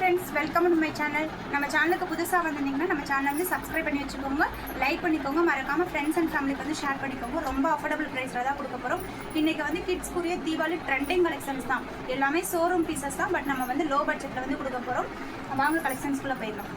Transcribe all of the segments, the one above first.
Friends welcome to my channel நம்ம சேனலுக்கு புதுசாக வந்திருந்தீங்கன்னா நம்ம சேனல் வந்து சப்ஸ்கிரைப் பண்ணி வச்சுக்கோங்க. லைக் பண்ணிக்கோங்க. மறக்காமல் ஃப்ரெண்ட்ஸ் அண்ட் ஃபேமிலிக்கு வந்து ஷேர் பண்ணிக்கோங்க. ரொம்ப அஃபோர்டபுள் ப்ரைஸில் தான் கொடுக்க போகிறோம் இன்றைக்கி வந்து கிட்ஸ்க்குரிய தீபாவளி ட்ரெண்டிங் கலெக்ஷன்ஸ் தான். எல்லாமே ஷோரூம் பீசஸ் தான் பட் நம்ம வந்து லோ பட்ஜெட்டில் வந்து கொடுக்க போகிறோம் வாங்க கலெக்ஷன்ஸ்குள்ளே போயிடலாம்.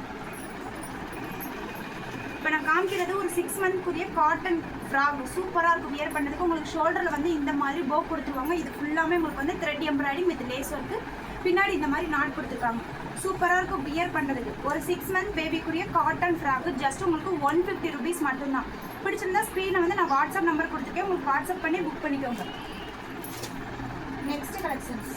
இப்போ நான் காமிக்கிறது ஒரு சிக்ஸ் மந்த்க்குரிய காட்டன் ஃப்ராக் சூப்பராக இருக்கும். வியர் பண்ணுறதுக்கு உங்களுக்கு ஷோல்டரில் வந்து இந்த மாதிரி போ கொடுத்துருவாங்க. இது ஃபுல்லாமே உங்களுக்கு வந்து thread embroiding with lace work பின்னாடி இந்த மாதிரி நாட் கொடுத்துருக்காங்க. சூப்பராக இருக்கும் வியர் பண்ணுறதுக்கு ஒரு சிக்ஸ் மந்த் பேபிக்குரிய காட்டன் ஃப்ராக்கு ஜஸ்ட் உங்களுக்கு ஒன் ஃபிஃப்டி ருபீஸ் மட்டும்தான். பிடிச்சிருந்தா ஸ்க்ரீனை வந்து நான் வாட்ஸ்அப் நம்பர் கொடுத்துருக்கேன். உங்களுக்கு வாட்ஸ்அப் பண்ணி புக் பண்ணிக்கோங்க. நெக்ஸ்ட் கலெக்ஷன்ஸ்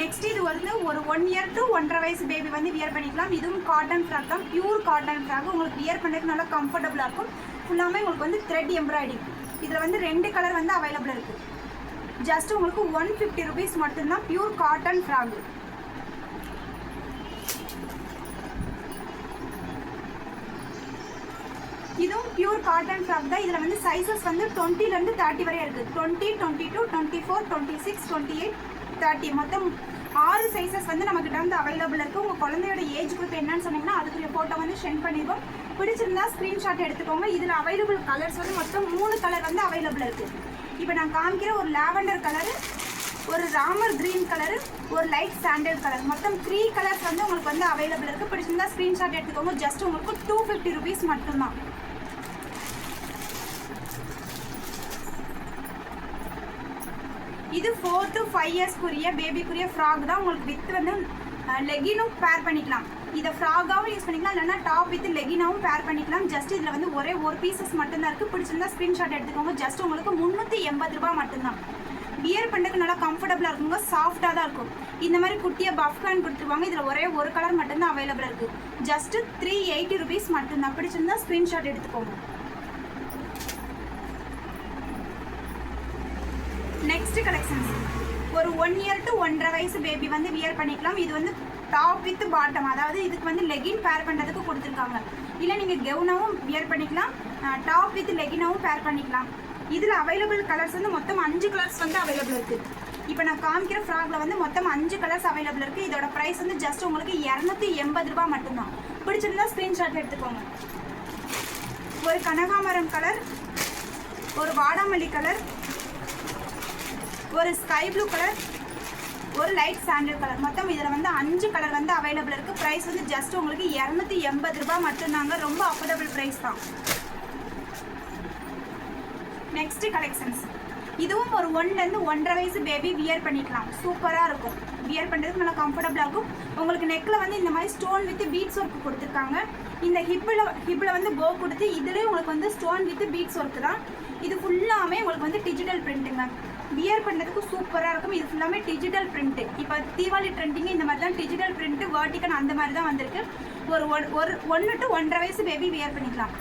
நெக்ஸ்ட் இது வந்து ஒரு ஒன் இயர் டு ஒன்றரை வயசு பேபி வந்து வியர் பண்ணிக்கலாம். இதுவும் காட்டன் ஃப்ராக் தான். பியூர் காட்டன் ஃப்ராக் உங்களுக்கு வியர் பண்ணுறதுக்கு நல்லா கம்ஃபர்டபுளாக இருக்கும். ஃபுல்லாமே உங்களுக்கு வந்து த்ரெட் எம்ப்ராய்டிங் இதில் வந்து ரெண்டு கலர் வந்து அவைலபிள் இருக்குது ஜஸ்ட் உங்களுக்கு ஒன் ஃபிஃப்டி ருபீஸ் மட்டும்தான் பியூர் காட்டன் ஃப்ராக் இதுவும் பியூர் காட்டன் ஃப்ராக் தான். இதில் வந்து சைஸஸ் வந்து டுவெண்ட்டிலேருந்து தேர்ட்டி வரை இருக்குது twenty twenty two twenty four twenty six twenty eight thirty மொத்தம் ஆறு சைஸஸ் வந்து நம்மக்கிட்ட வந்து அவைலபிள் இருக்குது உங்கள் குழந்தையோட ஏஜ் குரூப் என்னன்னு சொன்னீங்கன்னா அதுக்குரிய ஃபோட்டோ வந்து சென்ட் பண்ணிடுவோம். பிடிச்சிருந்தா ஸ்க்ரீன்ஷாட் எடுத்துக்கோங்க. இதில் அவைலபிள் கலர்ஸ் வந்து மொத்தம் மூணு கலர் வந்து அவைலபிள் இருக்குது இப்போ நான் காமிக்கிற ஒரு லாவெண்டர் கலரு ஒரு ராமர் கிரீன் கலரு ஒரு லைட் சாண்டல் கலர் மொத்தம் த்ரீ கலர்ஸ் வந்து உங்களுக்கு வந்து அவைலபிள் இருக்குது பிடிச்சிருந்தா ஸ்க்ரீன்ஷாட் எடுத்துக்கோங்க. ஜஸ்ட் உங்களுக்கு டூ ஃபிஃப்டி ருபீஸ் மட்டும்தான். இது ஃபோர் டு ஃபைவ் இயர்ஸ்க்குரிய பேபிக்குரிய ஃப்ராக் தான் உங்களுக்கு வித் வந்து லெகினும் பேர் பண்ணிக்கலாம். இதை ஃப்ராகாகவும் யூஸ் பண்ணிக்கலாம். இல்லைன்னா டாப் வித் லெகினாவும் பேர் பண்ணிக்கலாம். ஜஸ்ட் இதில் வந்து ஒரே ஒரு பீசஸ் மட்டும்தான் இருக்குது பிடிச்சிருந்தா ஸ்க்ரீன்ஷாட் எடுத்துக்கோங்க. ஜஸ்ட் உங்களுக்கு முந்நூற்றி எண்பது ரூபாய் மட்டும்தான். வியர் பண்ணுறதுக்கு நல்லா கம்ஃபர்டபுளாக இருக்குங்க. சாஃப்டாக தான் இருக்கும். இந்த மாதிரி குட்டியாக பஃப் கொடுத்துருவாங்க. இதில் ஒரே ஒரு கலர் மட்டும்தான் அவைலபிள் இருக்குது ஜஸ்ட்டு த்ரீ எயிட்டி ருபீஸ் மட்டும்தான். பிடிச்சிருந்தா ஸ்க்ரீன்ஷாட் எடுத்துக்கோங்க. நெக்ஸ்ட் கலெக்ஷன்ஸ் ஒரு ஒன் இயர் டு ஒன்றரை வயசு பேபி வந்து வியர் பண்ணிக்கலாம். இது வந்து டாப் வித் பாட்டம் அதாவது இதுக்கு வந்து லெகின் பேர் பண்ணுறதுக்கு கொடுத்துருக்காங்க. இல்லை நீங்கள் கெவுனாவும் வியர் பண்ணிக்கலாம். டாப் வித் லெகினாவும் பேர் பண்ணிக்கலாம். இதில் அவைலபிள் கலர்ஸ் வந்து மொத்தம் அஞ்சு கலர்ஸ் வந்து அவைலபிள் இருக்குது இப்போ நான் காமிக்கிற ஃப்ராக்ல வந்து மொத்தம் அஞ்சு கலர்ஸ் அவைலபிள் இருக்குது இதோட ப்ரைஸ் வந்து ஜஸ்ட் உங்களுக்கு இரநூத்தி எண்பது ரூபா மட்டும்தான். பிடிச்சிருந்தா ஸ்க்ரீன்ஷாட் எடுத்துக்கோங்க. ஒரு கனகாமரம் கலர் ஒரு வாடாமல்லி கலர் ஒரு ஸ்கை ப்ளூ கலர் ஒரு லைட் சாண்டல் கலர் மொத்தம் இதில் வந்து அஞ்சு கலர் வந்து அவைலபிள் இருக்குது ப்ரைஸ் வந்து ஜஸ்ட் உங்களுக்கு இரநூத்தி எண்பது ரூபாய் மட்டும்தாங்க. ரொம்ப அஃபோர்டபுள் ப்ரைஸ் தான். நெக்ஸ்ட் கலெக்ஷன்ஸ் இதுவும் ஒரு ஒன்லேருந்து ஒன்றரை வயசு பேபி வியர் பண்ணிக்கலாம். சூப்பராக இருக்கும். வியர் பண்ணுறதுக்கு நல்லா கம்ஃபர்டபுளாக இருக்கும். உங்களுக்கு நெக்கில் வந்து இந்த மாதிரி ஸ்டோன் வித் பீட்ஸ் ஒர்க் கொடுத்துருக்காங்க. இந்த ஹிப்பில் ஹிப்பில் வந்து போ கொடுத்து இதுலேயும் உங்களுக்கு வந்து ஸ்டோன் வித் பீட்ஸ் ஒர்க் தான். இது ஃபுல்லாமே உங்களுக்கு வந்து டிஜிட்டல் பிரிண்ட்டுங்க வியர் பண்ணுறதுக்கு சூப்பராக இருக்கும். இது ஃபுல்லாமே டிஜிட்டல் பிரிண்ட்டு இப்போ தீபாவளி ட்ரெண்டிங் இந்த மாதிரி தான் டிஜிட்டல் பிரிண்ட்டு வேர்ட்டிக்கன் அந்த மாதிரி தான் வந்திருக்கு. ஒரு ஒன் ஒரு ஒன்று டு ஒன்றரை வயசு பேபி வியர் பண்ணிக்கலாம்.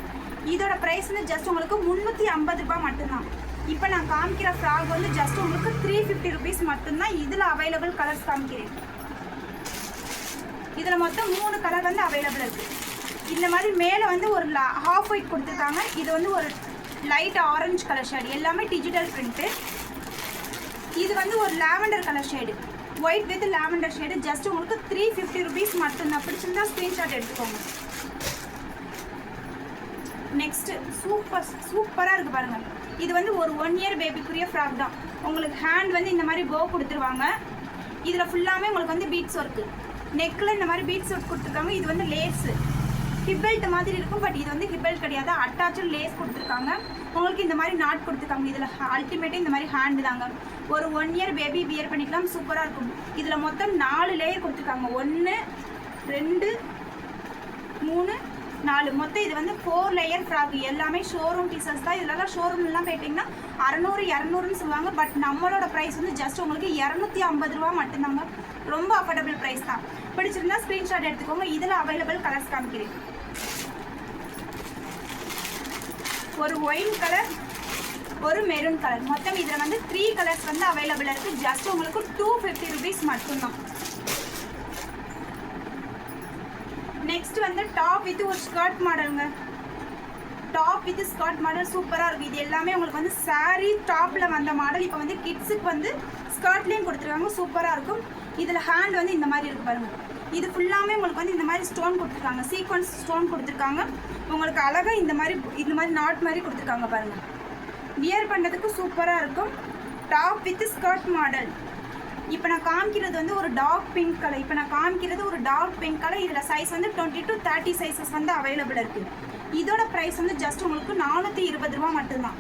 இதோட ப்ரைஸ் வந்து ஜஸ்ட் உங்களுக்கு முந்நூற்றி ஐம்பது ரூபாய் மட்டும்தான். இப்போ நான் காமிக்கிற ஃப்ராக் வந்து ஜஸ்ட் உங்களுக்கு த்ரீ ஃபிஃப்டி ருபீஸ் மட்டும்தான் இதில் அவைலபிள் கலர்ஸ் காமிக்கிறேன். இதில் மொத்தம் மூணு கலர் வந்து அவைலபிள் இருக்குது இந்த மாதிரி மேலே வந்து ஒரு ஹாஃப் ஒயிட் கொடுத்துருக்காங்க. இது வந்து ஒரு லைட் ஆரஞ்சு கலர் ஷேட் எல்லாமே டிஜிட்டல் பிரிண்ட்டு இது வந்து ஒரு lavender colour shade. White with lavender shade just உங்களுக்கு த்ரீ ஃபிஃப்டி ருபீஸ் மட்டும்தான். பிடிச்சிருந்தா ஸ்க்ரீன்ஷாட் எடுத்துக்கோங்க. நெக்ஸ்ட் சூப்பர் சூப்பராக இருக்குது பாருங்கள் இது வந்து ஒரு ஒன் இயர் பேபிக்குரிய ஃப்ராக் தான். உங்களுக்கு ஹேண்ட் வந்து இந்த மாதிரி போ கொடுத்துருவாங்க. இதில் ஃபுல்லாமே உங்களுக்கு வந்து பீட்ஸ் ஒர்க்கு நெக்கில் இந்த மாதிரி பீட்ஸ் ஒர்க் கொடுத்துருக்காங்க. இது வந்து லேஸு ஹிப்பெல்ட் மாதிரி இருக்கும் பட் இது வந்து ஹிப்பெல்ட் கிடையாது. அட்டாச்சும் லேஸ் கொடுத்துருக்காங்க. உங்களுக்கு இந்த மாதிரி நாட் கொடுத்துருக்காங்க. இதில் அல்டிமேட்டாக இந்த மாதிரி ஹேண்டு தாங்க. ஒரு ஒன் இயர் பேபி வியர் பண்ணிக்கலாம் சூப்பராக இருக்கும். இதில் மொத்தம் நாலு லேயர் கொடுத்துருக்காங்க. ஒன்று ரெண்டு மூணு நாலு. மொத்தம் இது வந்து ஃபோர் லேயர் ஃப்ராக் எல்லாமே ஷோரூம் பீசஸ் தான். இதெல்லாம் ஷோரூம்லாம் போயிட்டிங்கன்னா அறநூறு இரநூறுன்னு சொல்லுவாங்க. பட் நம்மளோட ப்ரைஸ் வந்து ஜஸ்ட் உங்களுக்கு இரநூத்தி ஐம்பது ரூபா மட்டும்தாங்க. ரொம்ப அஃபோர்டபுள் ப்ரைஸ் தான். பிடிச்சிருந்தா ஸ்க்ரீன்ஷாட் எடுத்துக்கோங்க. இதில் அவைலபிள் கலர்ஸ் காமிக்கிறேன். ஒரு ஒயின் கலர் ஒரு மெரூன் கலர் மொத்தம் இதில் வந்து த்ரீ கலர்ஸ் வந்து அவைலபிள் இருக்குது ஜஸ்ட் உங்களுக்கு டூ ஃபிஃப்டி ருபீஸ் மட்டும்தான். நெக்ஸ்ட் வந்து டாப் வித் ஒரு ஸ்கர்ட் மாடலுங்க டாப் வித் ஸ்கர்ட் மாடல் சூப்பராக இருக்கும். இது எல்லாமே உங்களுக்கு வந்து saree டாப்பில் வந்த மாடல் இப்போ வந்து கிட்ஸுக்கு வந்து ஸ்கர்ட்லேயும் கொடுத்துருக்காங்க சூப்பராக இருக்கும். இதில் ஹேண்ட் வந்து இந்த மாதிரி இருக்கு பாருங்கள் இது ஃபுல்லாமே உங்களுக்கு வந்து இந்த மாதிரி ஸ்டோன் கொடுத்துருக்காங்க. சீக்வன்ஸ் ஸ்டோன் கொடுத்துருக்காங்க. உங்களுக்கு அழகாக இந்த மாதிரி இந்த மாதிரி நாட் மாதிரி கொடுத்துருக்காங்க பாருங்கள் வியர் பண்ணுறதுக்கு சூப்பராக இருக்கும். டாப் வித் ஸ்கர்ட் மாடல் இப்போ நான் காமிக்கிறது வந்து ஒரு டார்க் பிங்க் கலர் இப்போ நான் காமிக்கிறது ஒரு டார்க் பிங்க் கலர் இதில் சைஸ் வந்து டுவெண்ட்டி டு தேர்ட்டி சைஸஸ் வந்து அவைலபிள் இருக்குது இதோட ப்ரைஸ் வந்து ஜஸ்ட் உங்களுக்கு நானூற்றி இருபது ரூபா மட்டும்தான்.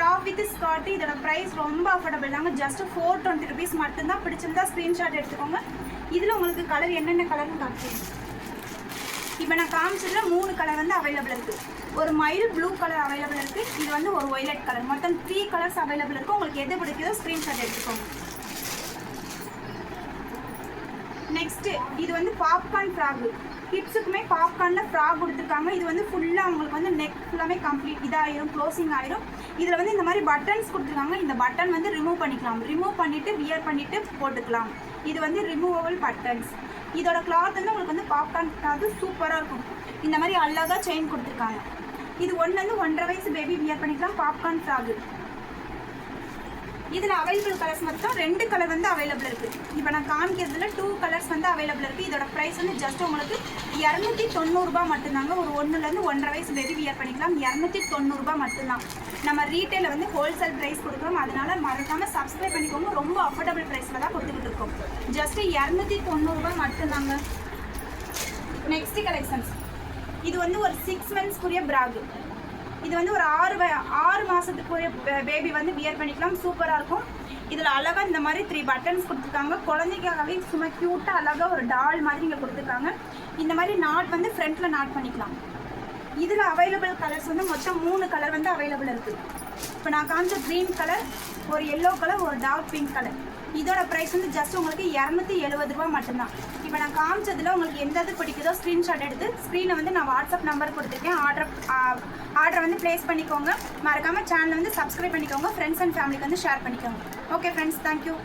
டாப் வித் ஸ்கர்ட் இதோட ப்ரைஸ் ரொம்ப அஃபோர்டபுள் தாங்க ஜஸ்ட் ஃபோர் டுவெண்ட்டி ருபீஸ் மட்டும்தான் பிடிச்சிருந்தா ஸ்க்ரீன்ஷாட் எடுத்துக்கோங்க. இதில் உங்களுக்கு கலர் என்னென்ன கலர்னு காட்டுறேன். இப்போ நான் காமிச்சதுல மூணு கலர் வந்து அவைலபிள் இருக்குது ஒரு மயில் ப்ளூ கலர் அவைலபிள் இருக்குது இது வந்து ஒரு ஒய்லட் கலர் மொத்தம் த்ரீ கலர்ஸ் அவைலபிள் இருக்குது உங்களுக்கு எது பிடிக்குதோ ஸ்க்ரீன்ஷாட் எடுத்துக்கோங்க. நெக்ஸ்ட்டு இது வந்து பாப்கார்ன் ஃப்ராக் கிட்ஸுக்குமே பாப்கார்னில் ஃப்ராக் கொடுத்துருக்காங்க. இது வந்து ஃபுல்லாக அவங்களுக்கு வந்து நெக் ஃபுல்லாமே கம்ப்ளீட் இதாகிடும் க்ளோசிங் ஆயிரும். இதில் வந்து இந்த மாதிரி பட்டன்ஸ் கொடுத்துருக்காங்க. இந்த பட்டன் வந்து ரிமூவ் பண்ணிக்கலாம். ரிமூவ் பண்ணிவிட்டு வியர் பண்ணிவிட்டு போட்டுக்கலாம். இது வந்து ரிமூவபிள் பட்டன்ஸ் இதோட கிளாத் வந்து உங்களுக்கு வந்து பாப்கார்ன் கிளாத் சூப்பராக இருக்கும். இந்த மாதிரி அழகாக செயின் கொடுத்துருக்காங்க. இது ஒன்று வந்து ஒன்றரை வயசு பேபி வியர் பண்ணிக்கலாம் பாப்கார்ன் ஃப்ராகு இதில் அவைலபிள் கலர்ஸ் மொத்தம் ரெண்டு கலர் வந்து அவைலபிள் இருக்குது இப்போ நான் காமிக்கிறதுல டூ கலர்ஸ் வந்து அவைலபிள் இருக்குது இதோட ப்ரைஸ் வந்து ஜஸ்ட் உங்களுக்கு இரநூத்தி தொண்ணூறுபா மட்டும்தாங்க. ஒரு ஒன்றுலேருந்து ஒன்றரை வயசு பேபி வியர் பண்ணிக்கலாம். இரநூத்தி தொண்ணூறுரூபா மட்டும்தான். நம்ம ரீட்டைலில் வந்து ஹோல்சேல் ப்ரைஸ் கொடுக்குறோம். அதனால மறக்காமல் சப்ஸ்கிரைப் பண்ணிக்கோங்க. ரொம்ப அஃபோர்டபுள் ப்ரைஸில் தான் கொடுத்துக்கிட்டு இருக்கோம். ஜஸ்ட் இரநூத்தி தொண்ணூறுபா மட்டும்தாங்க. நெக்ஸ்ட் கலெக்ஷன்ஸ் இது வந்து ஒரு சிக்ஸ் மந்த்ஸ்க்குரிய பிராகு இது வந்து ஒரு ஆறு ஆறு மாதத்துக்குரிய பேபி வந்து வியர் பண்ணிக்கலாம். சூப்பராக இருக்கும். இதில் அழகாக இந்த மாதிரி த்ரீ பட்டன்ஸ் கொடுத்துருக்காங்க. குழந்தைக்காகவே சும்மா க்யூட்டாக அழகாக ஒரு டால் மாதிரி இங்கே கொடுத்துருக்காங்க. இந்த மாதிரி நாட் வந்து ஃப்ரண்ட்டில் நாட் பண்ணிக்கலாம். இதில் அவைலபிள் கலர்ஸ் வந்து மொத்தம் மூணு கலர் வந்து அவைலபிள் இருக்குது இப்போ நான் காமிச்ச க்ரீன் கலர் ஒரு எல்லோ கலர் ஒரு டார்க் பிங்க் கலர் இதோட ப்ரைஸ் வந்து ஜஸ்ட் உங்களுக்கு இரநூத்தி எழுபது ரூபா மட்டும்தான். இப்போ நான் காமிச்சதுல உங்களுக்கு எந்த இது பிடிக்குதோ ஸ்க்ரீன்ஷாட் எடுத்து ஸ்க்ரீனை வந்து நான் வாட்ஸ்அப் நம்பர் கொடுத்துருக்கேன். ஆர்டர் ஆர்டரை வந்து ப்ளேஸ் பண்ணிக்கோங்க. மறக்காமல் சேனலை வந்து சப்ஸ்கிரைப் பண்ணிக்கோங்க. ஃப்ரெண்ட்ஸ் அண்ட் ஃபேமிலிக்கு வந்து ஷேர் பண்ணிக்கோங்க. Okay friends thank you